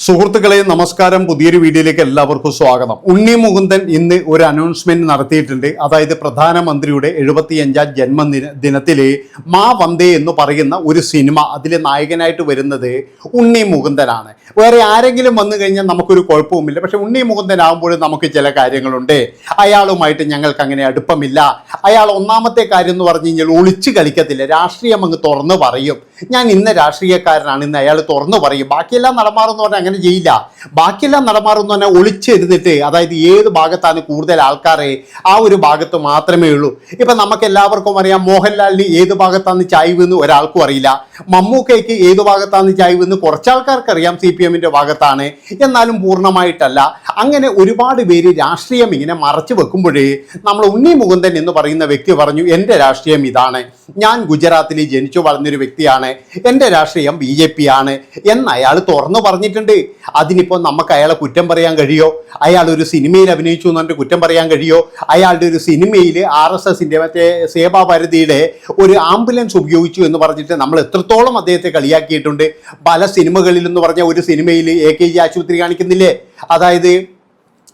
സുഹൃത്തുക്കളെ നമസ്കാരം. പുതിയൊരു വീഡിയോയിലേക്ക് എല്ലാവർക്കും സ്വാഗതം. ഉണ്ണി മുകുന്ദൻ ഇന്ന് ഒരു അനൗൺസ്മെന്റ് നടത്തിയിട്ടുണ്ട്. അതായത് പ്രധാനമന്ത്രിയുടെ എഴുപത്തിയഞ്ചാം ജന്മദിന ദിനത്തിലെ മാ വന്ദേ എന്ന് പറയുന്ന ഒരു സിനിമ അതിലെ നായകനായിട്ട് വരുന്നത് ഉണ്ണി മുകുന്ദനാണ്. വേറെ ആരെങ്കിലും വന്നു കഴിഞ്ഞാൽ നമുക്കൊരു കുഴപ്പവുമില്ല. പക്ഷെ ഉണ്ണി മുകുന്ദൻ ആകുമ്പോൾ നമുക്ക് ചില കാര്യങ്ങളുണ്ട്. അയാളുമായിട്ട് ഞങ്ങൾക്ക് അങ്ങനെ അടുപ്പമില്ല. അയാൾ ഒന്നാമത്തെ കാര്യം എന്ന് പറഞ്ഞു കഴിഞ്ഞാൽ ഒളിച്ചു കളിക്കത്തില്ല. രാഷ്ട്രീയം അങ്ങ് തുറന്നു പറയും. ഞാൻ ഇന്ന രാഷ്ട്രീയക്കാരനാണ് ഇന്ന് അയാൾ തുറന്നു പറയും. ബാക്കിയെല്ലാം നടമാറെന്ന് പറഞ്ഞാൽ അങ്ങനെ ചെയ്യില്ല. ബാക്കിയെല്ലാം നടമാറെന്ന് പറഞ്ഞാൽ ഒളിച്ചെഴുതിട്ട് അതായത് ഏത് ഭാഗത്താണ് കൂടുതൽ ആൾക്കാരെ ആ ഒരു ഭാഗത്ത് മാത്രമേ ഉള്ളൂ. ഇപ്പം നമുക്ക് എല്ലാവർക്കും അറിയാം മോഹൻലാലിന് ഏത് ഭാഗത്താണ് ചായ്വെന്ന് ഒരാൾക്കും അറിയില്ല. മമ്മൂക്കയ്ക്ക് ഏത് ഭാഗത്താണ് ചായ്വെന്ന് കുറച്ച് ആൾക്കാർക്ക് അറിയാം സി പി എമ്മിന്റെ ഭാഗത്താണ്. എന്നാലും പൂർണമായിട്ടല്ല. അങ്ങനെ ഒരുപാട് പേര് രാഷ്ട്രീയം ഇങ്ങനെ മറച്ചു വെക്കുമ്പോഴേ നമ്മൾ ഉണ്ണി മുകുന്ദൻ എന്ന് പറയുന്ന വ്യക്തി പറഞ്ഞു എന്റെ രാഷ്ട്രീയം ഇതാണ്. ഞാൻ ഗുജറാത്തിൽ ജനിച്ചു വളർന്നൊരു വ്യക്തിയാണ്. എന്റെ രാഷ്ട്രീയം ബി ജെ പി ആണ് എന്ന് അയാൾ തുറന്നു പറഞ്ഞിട്ടുണ്ട്. അതിനിപ്പോൾ നമുക്ക് അയാളെ കുറ്റം പറയാൻ കഴിയോ? അയാൾ ഒരു സിനിമയിൽ അഭിനയിച്ചു എന്ന് പറഞ്ഞിട്ട് കുറ്റം പറയാൻ കഴിയോ? അയാളുടെ ഒരു സിനിമയിൽ ആർ എസ് എസിന്റെ മറ്റേ സേവാഭാരതിയുടെ ഒരു ആംബുലൻസ് ഉപയോഗിച്ചു എന്ന് പറഞ്ഞിട്ട് നമ്മൾ എത്രത്തോളം അദ്ദേഹത്തെ കളിയാക്കിയിട്ടുണ്ട്. പല സിനിമകളിൽ എന്ന് പറഞ്ഞ ഒരു സിനിമയിൽ എ കെ ജി ആശുപത്രി കാണിക്കുന്നില്ലേ? അതായത്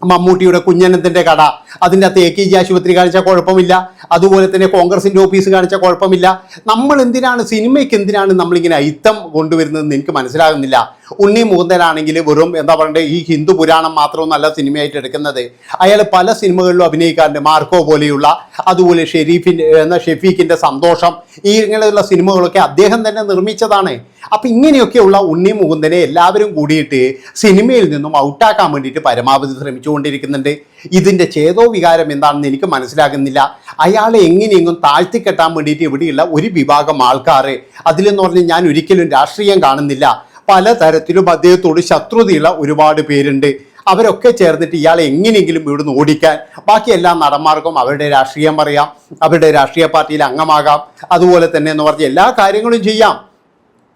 മമ്മൂട്ടിയുടെ കുഞ്ഞനന്ദന്റെ കട. അതിന്റെ അകത്ത് എ കെ ജി ആശുപത്രി കാണിച്ചാൽ കുഴപ്പമില്ല. അതുപോലെ തന്നെ കോൺഗ്രസിന്റെ ഓഫീസ് കാണിച്ച കുഴപ്പമില്ല. നമ്മൾ എന്തിനാണ് സിനിമയ്ക്ക് എന്തിനാണ് നമ്മളിങ്ങനെ അയിത്തം കൊണ്ടുവരുന്നതെന്ന് എനിക്ക് മനസ്സിലാകുന്നില്ല. ഉണ്ണി മുകുന്ദനാണെങ്കിൽ വെറും എന്താ പറയണ്ടേ ഈ ഹിന്ദു പുരാണം മാത്രമൊന്നല്ല സിനിമയായിട്ട് എടുക്കുന്നത്. അയാൾ പല സിനിമകളിലും അഭിനയിക്കാറുണ്ട്. മാർക്കോ പോലെയുള്ള അതുപോലെ ഷെരീഫിന്റെ എന്ന ഷെഫീഖിന്റെ സന്തോഷം ഈ ഇങ്ങനെയുള്ള സിനിമകളൊക്കെ അദ്ദേഹം തന്നെ നിർമ്മിച്ചതാണ്. അപ്പം ഇങ്ങനെയൊക്കെയുള്ള ഉണ്ണി മുകുന്ദനെ എല്ലാവരും കൂടിയിട്ട് സിനിമയിൽ നിന്നും ഔട്ടാക്കാൻ വേണ്ടിയിട്ട് പരമാവധി ശ്രമിച്ചുകൊണ്ടിരിക്കുന്നുണ്ട്. ഇതിന്റെ ചേതോ വികാരം എന്താണെന്ന് എനിക്ക് മനസ്സിലാകുന്നില്ല. അയാളെ എങ്ങനെയെങ്കിലും താഴ്ത്തിക്കെട്ടാൻ വേണ്ടിയിട്ട് ഇവിടെയുള്ള ഒരു വിഭാഗം ആൾക്കാർ അതിലെന്ന് പറഞ്ഞ് ഞാൻ ഒരിക്കലും രാഷ്ട്രീയം കാണുന്നില്ല. പലതരത്തിലും അദ്ദേഹത്തോട് ശത്രുതയുള്ള ഒരുപാട് പേരുണ്ട്. അവരൊക്കെ ചേർന്നിട്ട് ഇയാളെ എങ്ങനെയെങ്കിലും ഇവിടുന്ന് ഓടിക്കാൻ. ബാക്കി എല്ലാ നടന്മാർക്കും അവരുടെ രാഷ്ട്രീയം പറയാം അവരുടെ രാഷ്ട്രീയ പാർട്ടിയിൽ അംഗമാകാം. അതുപോലെ തന്നെ എന്ന് പറഞ്ഞ് എല്ലാ കാര്യങ്ങളും ചെയ്യാം.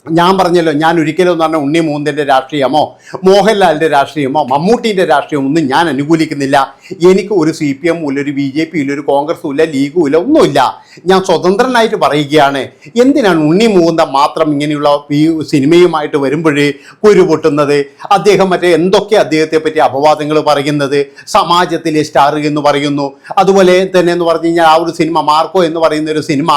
ഞാൻ പറഞ്ഞല്ലോ ഞാൻ ഒരിക്കലും എന്ന് പറഞ്ഞ ഉണ്ണി മൂന്നിന്റെ രാഷ്ട്രീയമോ മോഹൻലാലിന്റെ രാഷ്ട്രീയമോ മമ്മൂട്ടീന്റെ രാഷ്ട്രീയമോ ഒന്നും ഞാൻ അനുകൂലിക്കുന്നില്ല. എനിക്ക് ഒരു സി പി എമ്മും ഇല്ല ഒരു ബി ജെ പി ഇല്ല ഒരു കോൺഗ്രസും ഇല്ല ലീഗും ഇല്ല ഒന്നുമില്ല ഞാൻ സ്വതന്ത്രനായിട്ട് പറയുകയാണ് എന്തിനാണ് ഉണ്ണി മോഹന്ത മാത്രം ഇങ്ങനെയുള്ള ഈ സിനിമയുമായിട്ട് വരുമ്പോഴേ കുരു പൊട്ടുന്നത്? അദ്ദേഹം മറ്റേ എന്തൊക്കെ അദ്ദേഹത്തെ പറ്റി അപവാദങ്ങൾ പറയുന്നത്? സമാജത്തിലെ സ്റ്റാർ എന്ന് പറയുന്നു. അതുപോലെ തന്നെ എന്ന് പറഞ്ഞു കഴിഞ്ഞാൽ ആ ഒരു സിനിമ മാർക്കോ എന്ന് പറയുന്ന ഒരു സിനിമ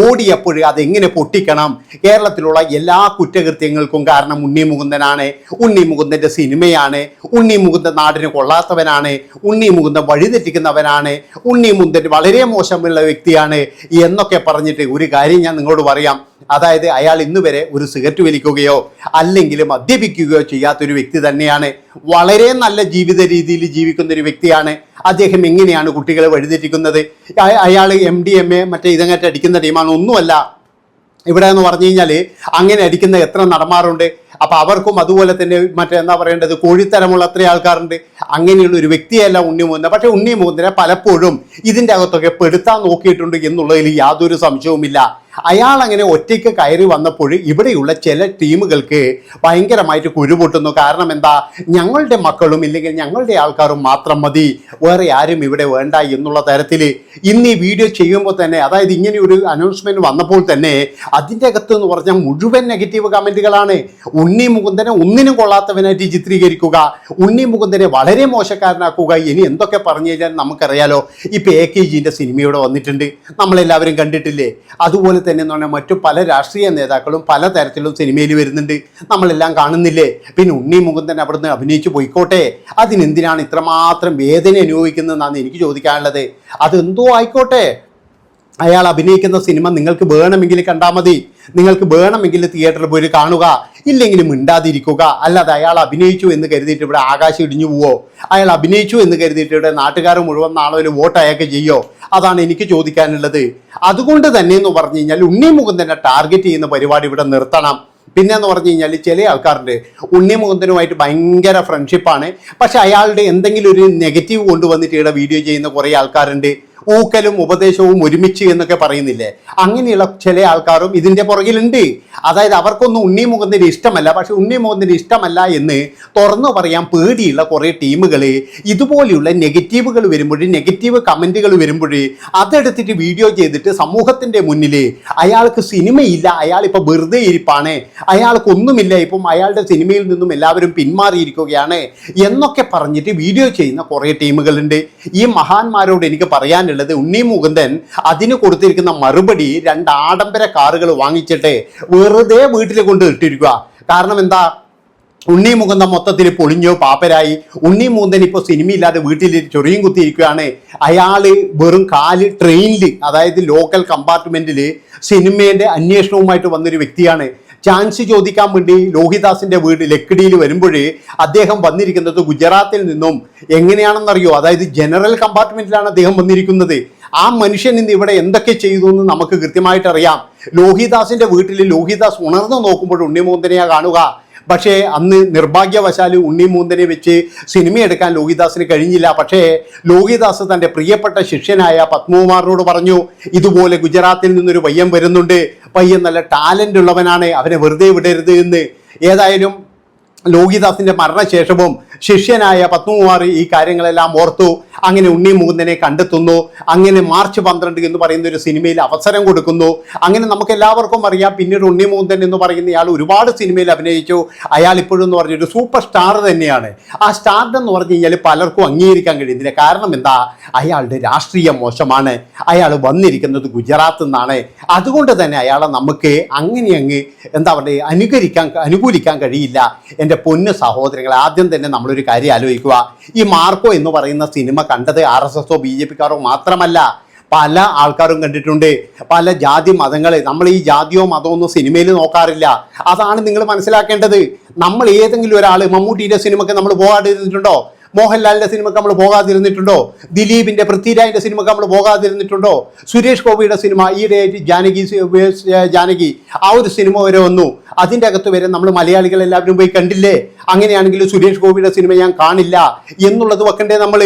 ഓടിയപ്പോഴേ അതെങ്ങനെ പൊട്ടിക്കണം? കേരളത്തിലുള്ള എല്ലാ കുറ്റകൃത്യങ്ങൾക്കും കാരണം ഉണ്ണി മുകുന്ദനാണ്. ഉണ്ണി മുകുന്ദന്റെ സിനിമയാണ്. ഉണ്ണി മുകുന്ദൻ നാടിന് കൊള്ളാത്തവനാണ്. ഉണ്ണി മുകുന്ദൻ വഴിതെറ്റിക്കുന്നവനാണ് ഉണ്ണി മുകുന്ദൻ വളരെ മോശമുള്ള വ്യക്തിയാണ് എന്നൊക്കെ പറഞ്ഞിട്ട് ഒരു കാര്യം ഞാൻ നിങ്ങളോട് പറയാം. അതായത് അയാൾ ഇന്ന് വരെ ഒരു സിഗരറ്റ് വലിക്കുകയോ അല്ലെങ്കിൽ മദ്യപിക്കുകയോ ചെയ്യാത്തൊരു വ്യക്തി തന്നെയാണ്. വളരെ നല്ല ജീവിത രീതിയിൽ ജീവിക്കുന്ന ഒരു വ്യക്തിയാണ്. അദ്ദേഹം എങ്ങനെയാണ് കുട്ടികളെ വഴിതെറ്റിക്കുന്നത് അയാൾ എം ഡി എം എ മറ്റേ ഇതങ്ങാറ്റ് അടിക്കുന്ന ടീമാണ്. ഒന്നുമല്ല. ഇവിടെ എന്ന് പറഞ്ഞു കഴിഞ്ഞാൽ അങ്ങനെ അടിക്കുന്ന എത്ര നടന്മാരുണ്ട്? അപ്പം അവർക്കും അതുപോലെ തന്നെ മറ്റേ എന്താ പറയേണ്ടത്? കോഴിത്തരമുള്ള അത്ര ആൾക്കാരുണ്ട്? അങ്ങനെയുള്ള ഒരു വ്യക്തിയല്ല ഉണ്ണി മുകുന്ദൻ പക്ഷേ ഉണ്ണി മുകുന്ദനെ പലപ്പോഴും ഇതിന്റെ അകത്തൊക്കെ പെടുത്താൻ നോക്കിയിട്ടുണ്ട് എന്നുള്ളതിൽ യാതൊരു സംശയവുമില്ല. അയാൾ അങ്ങനെ ഒറ്റയ്ക്ക് കയറി വന്നപ്പോൾ ഇവിടെയുള്ള ചില ടീമുകൾക്ക് ഭയങ്കരമായിട്ട് കുരുപൊട്ടുന്നു. കാരണം എന്താ? ഞങ്ങളുടെ മക്കളും ഇല്ലെങ്കിൽ ഞങ്ങളുടെ ആൾക്കാരും മാത്രം മതി. വേറെ ആരും ഇവിടെ വേണ്ട എന്നുള്ള തരത്തിൽ ഇന്ന് ഈ വീഡിയോ ചെയ്യുമ്പോൾ തന്നെ അതായത് ഇങ്ങനെ ഒരു അനൗൺസ്മെന്റ് വന്നപ്പോൾ തന്നെ അതിന്റെ അകത്ത് എന്ന് പറഞ്ഞാൽ മുഴുവൻ നെഗറ്റീവ് കമന്റുകളാണ് ഉണ്ണി മുകുന്ദനെ ഒന്നിനും കൊള്ളാത്തവനായിട്ട് ചിത്രീകരിക്കുക. ഉണ്ണി മുകുന്ദനെ വളരെ മോശക്കാരനാക്കുക. ഇനി എന്തൊക്കെ പറഞ്ഞു കഴിഞ്ഞാൽ നമുക്കറിയാലോ. ഇപ്പോൾ എ കെ ജിന്റെ സിനിമയോടെ വന്നിട്ടുണ്ട്. നമ്മളെല്ലാവരും കണ്ടിട്ടില്ലേ? അതുപോലെ തന്നെ എന്ന് പറഞ്ഞാൽ മറ്റു പല രാഷ്ട്രീയ നേതാക്കളും പല തരത്തിലും സിനിമയിൽ വരുന്നുണ്ട്. നമ്മളെല്ലാം കാണുന്നില്ലേ? പിന്നെ ഉണ്ണി മുകുന്ദൻ അവിടുന്ന് അഭിനയിച്ചു പോയിക്കോട്ടെ. അതിനെന്തിനാണ് ഇത്രമാത്രം വേദന അനുഭവിക്കുന്നതെന്നാണ് എനിക്ക് ചോദിക്കാനുള്ളത്. അതെന്തോ ആയിക്കോട്ടെ. അയാൾ അഭിനയിക്കുന്ന സിനിമ നിങ്ങൾക്ക് വേണമെങ്കിൽ കണ്ടാൽ മതി. നിങ്ങൾക്ക് വേണമെങ്കിൽ തിയേറ്ററിൽ പോയി കാണുക. ഇല്ലെങ്കിൽ മിണ്ടാതിരിക്കുക. അല്ലാതെ അയാൾ അഭിനയിച്ചു എന്ന് കരുതിയിട്ട് ഇവിടെ ആകാശം ഇടിഞ്ഞു പോവോ? അയാൾ അഭിനയിച്ചു എന്ന് കരുതിയിട്ട് ഇവിടെ നാട്ടുകാർ മുഴുവൻ നാളെ ഒരു വോട്ട് അയാൾക്ക് ചെയ്യോ? അതാണ് എനിക്ക് ചോദിക്കാനുള്ളത്. അതുകൊണ്ട് തന്നെ എന്ന് പറഞ്ഞു കഴിഞ്ഞാൽ ഉണ്ണി മുകുന്ദനെ ടാർഗറ്റ് ചെയ്യുന്ന പരിപാടി ഇവിടെ നിർത്തണം. പിന്നെ എന്ന് പറഞ്ഞു കഴിഞ്ഞാൽ ചില ആൾക്കാരുണ്ട്. ഉണ്ണി മുകുന്ദനുമായിട്ട് ഭയങ്കര ഫ്രണ്ട്ഷിപ്പാണ് പക്ഷെ അയാളുടെ എന്തെങ്കിലും ഒരു നെഗറ്റീവ് കൊണ്ടുവന്നിട്ട് ഇവിടെ വീഡിയോ ചെയ്യുന്ന കുറേ ആൾക്കാരുണ്ട്. ഊക്കലും ഉപദേശവും ഒരുമിച്ച് എന്നൊക്കെ പറയുന്നില്ലേ? അങ്ങനെയുള്ള ചില ആൾക്കാരും ഇതിന്റെ പുറകിലുണ്ട്. അതായത് അവർക്കൊന്നും ഉണ്ണി മുകുന്ദന് ഇഷ്ടമല്ല. പക്ഷെ ഉണ്ണി മുകുന്ദന് ഇഷ്ടമല്ല എന്ന് തുറന്നു പറയാൻ പേടിയുള്ള കുറേ ടീമുകൾ ഇതുപോലെയുള്ള നെഗറ്റീവുകൾ വരുമ്പോൾ നെഗറ്റീവ് കമന്റുകൾ വരുമ്പോൾ അതെടുത്തിട്ട് വീഡിയോ ചെയ്തിട്ട് സമൂഹത്തിന്റെ മുന്നിൽ അയാൾക്ക് സിനിമയില്ല അയാൾ ഇപ്പോൾ വെറുതെ ഇരിപ്പാണ് അയാൾക്കൊന്നുമില്ല ഇപ്പം അയാളുടെ സിനിമയിൽ നിന്നും എല്ലാവരും പിന്മാറിയിരിക്കുകയാണ് എന്നൊക്കെ പറഞ്ഞിട്ട് വീഡിയോ ചെയ്യുന്ന കുറേ ടീമുകളുണ്ട്. ഈ മഹാന്മാരോട് എനിക്ക് പറയാനുള്ളത് ഉണ്ണി മുകുന്ദൻ അതിന് കൊടുത്തിരിക്കുന്ന മറുപടി രണ്ട് ആഡംബര കാറുകൾ വാങ്ങിച്ചിട്ട് വെറുതെ വീട്ടിൽ കൊണ്ട് ഇട്ടിരിക്കുക കാരണം എന്താ? ഉണ്ണി മുകുന്ദൻ മൊത്തത്തിൽ പൊളിഞ്ഞോ പാപ്പരായി. ഉണ്ണി മുകുന്ദൻ ഇപ്പോൾ സിനിമയില്ലാതെ വീട്ടിൽ ചൊറിയും കുത്തിയിരിക്കുകയാണ് അയാൾ വെറും കാൽ ട്രെയിനിൽ അതായത് ലോക്കൽ കമ്പാർട്ട്മെന്റിൽ സിനിമേന്റെ അന്വേഷണവുമായിട്ട് വന്നൊരു വ്യക്തിയാണ്. ചാൻസ് ചോദിക്കാൻ വേണ്ടി ലോഹിദാസിന്റെ വീട് ലക്കിടിയിൽ വരുമ്പോഴേ അദ്ദേഹം വന്നിരിക്കുന്നത് ഗുജറാത്തിൽ നിന്നും എങ്ങനെയാണെന്നറിയോ? അതായത് ജനറൽ കമ്പാർട്ട്മെന്റിലാണ് അദ്ദേഹം വന്നിരിക്കുന്നത്. ആ മനുഷ്യൻ ഇന്ന് ഇവിടെ എന്തൊക്കെ ചെയ്തു എന്ന് നമുക്ക് കൃത്യമായിട്ട് അറിയാം. ലോഹിദാസിന്റെ വീട്ടിൽ ലോഹിദാസ് ഉണർന്നു നോക്കുമ്പോൾ ഉണ്ണിമൂന്തനെയാ കാണുക. പക്ഷേ അന്ന് നിർഭാഗ്യവശാൽ ഉണ്ണി മൂന്തനെ വെച്ച് സിനിമ എടുക്കാൻ ലോഹിദാസിന് കഴിഞ്ഞില്ല. പക്ഷേ ലോഹിദാസ് തന്റെ പ്രിയപ്പെട്ട ശിഷ്യനായ പത്മകുമാറിനോട് പറഞ്ഞു ഇതുപോലെ ഗുജറാത്തിൽ നിന്നൊരു വയ്യം വരുന്നുണ്ട്. പയ്യൻ നല്ല ടാലന്റ് ഉള്ളവനാണ് അവനെ വെറുതെ വിടരുത് എന്ന്. ഏതായാലും ലോഹിദാസിന്റെ മരണശേഷവും ശിഷ്യനായ പത്മകുമാർ ഈ കാര്യങ്ങളെല്ലാം ഓർത്തു അങ്ങനെ ഉണ്ണി മുകുന്ദനെ കണ്ടെത്തുന്നു അങ്ങനെ മാർച്ച് പന്ത്രണ്ട് എന്ന് പറയുന്ന ഒരു സിനിമയിൽ അവസരം കൊടുക്കുന്നു. അങ്ങനെ നമുക്ക് എല്ലാവർക്കും അറിയാം പിന്നീട് ഉണ്ണി മുകുന്ദൻ എന്ന് പറയുന്ന ഇയാൾ ഒരുപാട് സിനിമയിൽ അഭിനയിച്ചു. അയാൾ ഇപ്പോഴും എന്ന് പറഞ്ഞൊരു സൂപ്പർ സ്റ്റാർ തന്നെയാണ്. ആ സ്റ്റാർ എന്ന് പറഞ്ഞു കഴിഞ്ഞാൽ പലർക്കും അംഗീകരിക്കാൻ കഴിയുന്നില്ല കാരണം എന്താ? അയാളുടെ രാഷ്ട്രീയം മോശമാണ്. അയാൾ വന്നിരിക്കുന്നത് ഗുജറാത്ത് നിന്നാണ്. അതുകൊണ്ട് തന്നെ അയാളെ നമുക്ക് അങ്ങനെ അങ്ങ് എന്താ പറയുക അനുകരിക്കാൻ അനുകൂലിക്കാൻ കഴിയില്ല. എന്റെ പൊന്നു സഹോദരങ്ങൾ ആദ്യം തന്നെ നമ്മളൊരു കാര്യം ആലോചിക്കുക. ഈ മാർക്കോ എന്ന് പറയുന്ന സിനിമ കണ്ടത് ആർ എസ് എസോ ബി ജെ പിക്കാരോ മാത്രമല്ല പല ആൾക്കാരും കണ്ടിട്ടുണ്ട്. പല ജാതി മതങ്ങൾ നമ്മൾ ഈ ജാതിയോ മതമോ ഒന്നും സിനിമയിൽ നോക്കാറില്ല. അതാണ് നിങ്ങൾ മനസ്സിലാക്കേണ്ടത്. നമ്മൾ ഏതെങ്കിലും ഒരാൾ മമ്മൂട്ടിയുടെ സിനിമയ്ക്ക് നമ്മൾ പോകാതിരുന്നിട്ടുണ്ടോ മോഹൻലാലിന്റെ സിനിമക്ക് നമ്മൾ പോകാതിരുന്നിട്ടുണ്ടോ? ദിലീപിന്റെ പൃഥ്വിരാജിന്റെ സിനിമക്ക് നമ്മൾ പോകാതിരുന്നിട്ടുണ്ടോ? സുരേഷ് ഗോപിയുടെ സിനിമ ഈയിടെയായിട്ട് ജാനകി ജാനകി ആ ഒരു സിനിമ വരെ വന്നു. അതിന്റെ അകത്ത് വരെ നമ്മൾ മലയാളികൾ എല്ലാവരും പോയി കണ്ടില്ലേ? അങ്ങനെയാണെങ്കിൽ സുരേഷ് ഗോപിയുടെ സിനിമ ഞാൻ കാണില്ല. എന്നുള്ളത് വെക്കണ്ടേ നമ്മൾ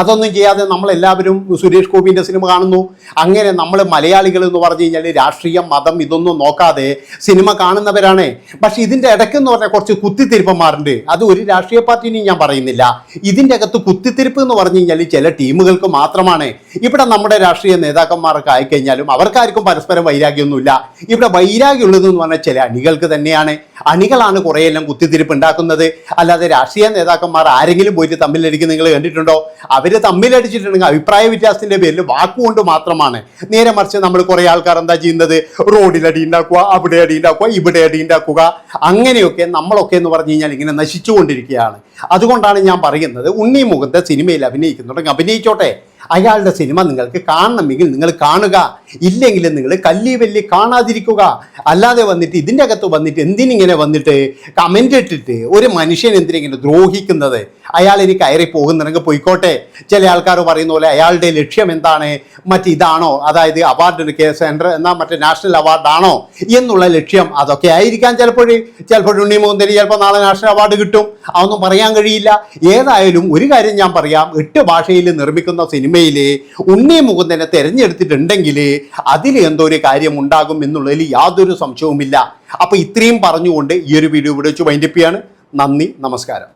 അതൊന്നും ചെയ്യാതെ നമ്മളെല്ലാവരും സുരേഷ് ഗോപിന്റെ സിനിമ കാണുന്നു. അങ്ങനെ നമ്മൾ മലയാളികൾ എന്ന് പറഞ്ഞു കഴിഞ്ഞാൽ രാഷ്ട്രീയം മതം ഇതൊന്നും നോക്കാതെ സിനിമ കാണുന്നവരാണ്. പക്ഷെ ഇതിന്റെ ഇടയ്ക്കെന്ന് പറഞ്ഞാൽ കുറച്ച് കുത്തിത്തിരിപ്പന്മാരുണ്ട്. അത് ഒരു രാഷ്ട്രീയ പാർട്ടിനെയും ഞാൻ പറയുന്നില്ല. ഇതിന്റെ അകത്ത് കുത്തിത്തിരിപ്പ് എന്ന് പറഞ്ഞു കഴിഞ്ഞാൽ ചില ടീമുകൾക്ക് മാത്രമാണ്. ഇവിടെ നമ്മുടെ രാഷ്ട്രീയ നേതാക്കന്മാർക്ക് ആയിക്കഴിഞ്ഞാലും അവർക്കാർക്കും പരസ്പരം വൈരാഗ്യമൊന്നുമില്ല. ഇവിടെ വൈരാഗ്യമുള്ളതെന്ന് പറഞ്ഞാൽ ചില അണികൾക്ക് തന്നെയാണ്. അണികളാണ് കുറേയെല്ലാം കുത്തിത്തിരിപ്പ് ഉണ്ടാക്കുന്നത്. അല്ലാതെ രാഷ്ട്രീയ നേതാക്കന്മാർ ആരെങ്കിലും പോയിട്ട് തമ്മിലടിക്ക് നിങ്ങൾ കണ്ടിട്ടുണ്ടോ? അവർ തമ്മിലടിച്ചിട്ടുണ്ടെങ്കിൽ അഭിപ്രായ വ്യത്യാസത്തിന്റെ പേരിൽ വാക്കുകൊണ്ട് മാത്രമാണ്. നേരെ മറിച്ച് നമ്മൾ കുറേ ആൾക്കാർ എന്താ ചെയ്യുന്നത്? റോഡിൽ അടി ഉണ്ടാക്കുക അവിടെ അടി ഉണ്ടാക്കുക ഇവിടെ അടി ഉണ്ടാക്കുക. അങ്ങനെയൊക്കെ നമ്മളൊക്കെ എന്ന് പറഞ്ഞു കഴിഞ്ഞാൽ ഇങ്ങനെ നശിച്ചുകൊണ്ടിരിക്കുകയാണ്. അതുകൊണ്ടാണ് ഞാൻ പറയുന്നത് ഉണ്ണി മുഖത്തെ സിനിമയിൽ അഭിനയിക്കുന്നുണ്ടെങ്കിൽ അഭിനയിച്ചോട്ടെ. അയാളുടെ സിനിമ നിങ്ങൾക്ക് കാണണമെങ്കിൽ നിങ്ങൾ കാണുക. ഇല്ലെങ്കിൽ നിങ്ങൾ കല്ലി വല്ലി കാണാതിരിക്കുക. അല്ലാതെ വന്നിട്ട് ഇതിന്റെ അകത്ത് വന്നിട്ട് എന്തിനിങ്ങനെ വന്നിട്ട് കമന്റ് ഇട്ടിട്ട് ഒരു മനുഷ്യൻ എന്തിനെങ്കിലും ദ്രോഹിക്കുന്നത്? അയാൾ ഇനി കയറി പോകുന്നുണ്ടെങ്കിൽ പോയിക്കോട്ടെ. ചില ആൾക്കാർ പറയുന്ന പോലെ അയാളുടെ ലക്ഷ്യം എന്താണ്? മറ്റിതാണോ അതായത് അവാർഡ് സെൻട്രൽ എന്നാ മറ്റേ നാഷണൽ അവാർഡാണോ എന്നുള്ള ലക്ഷ്യം അതൊക്കെ ആയിരിക്കാം ചിലപ്പോൾ ചിലപ്പോൾ ഉണ്ണി മോഹന്തരി ചിലപ്പോൾ നാളെ നാഷണൽ അവാർഡ് കിട്ടും. അതൊന്നും പറയാൻ കഴിയില്ല. ഏതായാലും ഒരു കാര്യം ഞാൻ പറയാം. എട്ട് ഭാഷയിൽ നിർമ്മിക്കുന്ന സിനിമയിൽ ഉണ്ണി മുകുന്ദനെ തിരഞ്ഞെടുത്തിട്ടുണ്ടെങ്കിൽ അതിൽ എന്തോ ഒരു കാര്യം ഉണ്ടാകും എന്നുള്ളതിൽ യാതൊരു സംശയവുമില്ല. അപ്പോൾ ഇത്രയും പറഞ്ഞുകൊണ്ട് ഈ ഒരു വീഡിയോ ഇവിടെ വെച്ച് വൈൻഡപ്പിയാണ് നന്ദി നമസ്കാരം.